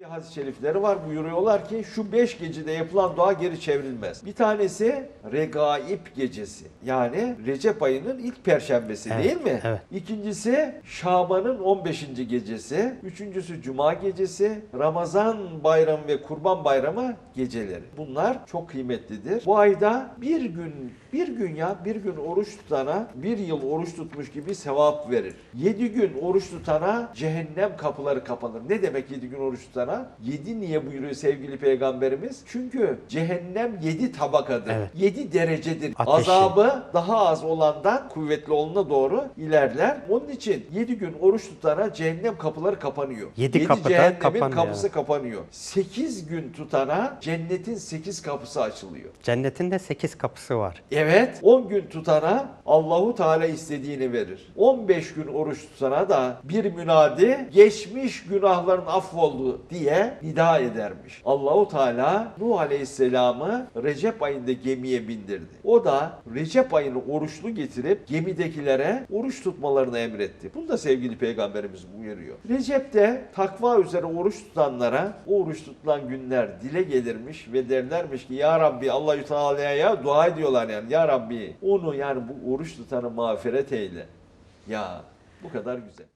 Bir hadis-i şerifleri var buyuruyorlar ki şu beş gecede yapılan dua geri çevrilmez. Bir tanesi Regaib gecesi. Yani Recep ayının ilk perşembesi Evet, değil mi? evet. İkincisi Şaban'ın 15. gecesi. Üçüncüsü Cuma gecesi. Ramazan bayramı ve Kurban bayramı geceleri. Bunlar çok kıymetlidir. Bu ayda bir gün bir gün ya bir gün oruç tutana bir yıl oruç tutmuş gibi sevap verir. Yedi gün oruç tutana cehennem kapıları kapanır. Ne demek yedi gün oruç tutana? Yedi niye buyuruyor sevgili peygamberimiz? Çünkü cehennem yedi tabakadır. Evet. Yedi derecedir. Ateşi. Azabı daha az olandan kuvvetli olana doğru ilerler. Onun için 7 gün oruç tutana cehennem kapıları kapanıyor. Yedi kapı da cehennemin kapanıyor. kapısı kapanıyor. 8 gün tutana cennetin 8 kapısı açılıyor. Cennetin de 8 kapısı var. Evet 10 gün tutana Allahu Teala istediğini verir. 15 gün oruç tutana da bir münadi geçmiş günahların affoldu diye nida edermiş. Allahu Teala Nuh Aleyhisselam'ı Recep ayında gemiye bindirdi. O da Recep ayını oruçlu getirip gemidekilere oruç tutmalarını emretti. Bunu da sevgili peygamberimiz buyuruyor. Recep'te takva üzere oruç tutanlara o oruç tutulan günler dile gelirmiş ve derlermiş ki Ya Rabbi Allahü Teala'ya dua ediyorlar yani Ya Rabbi onu yani bu oruç tutanı mağfiret eyle. Ya bu kadar güzel.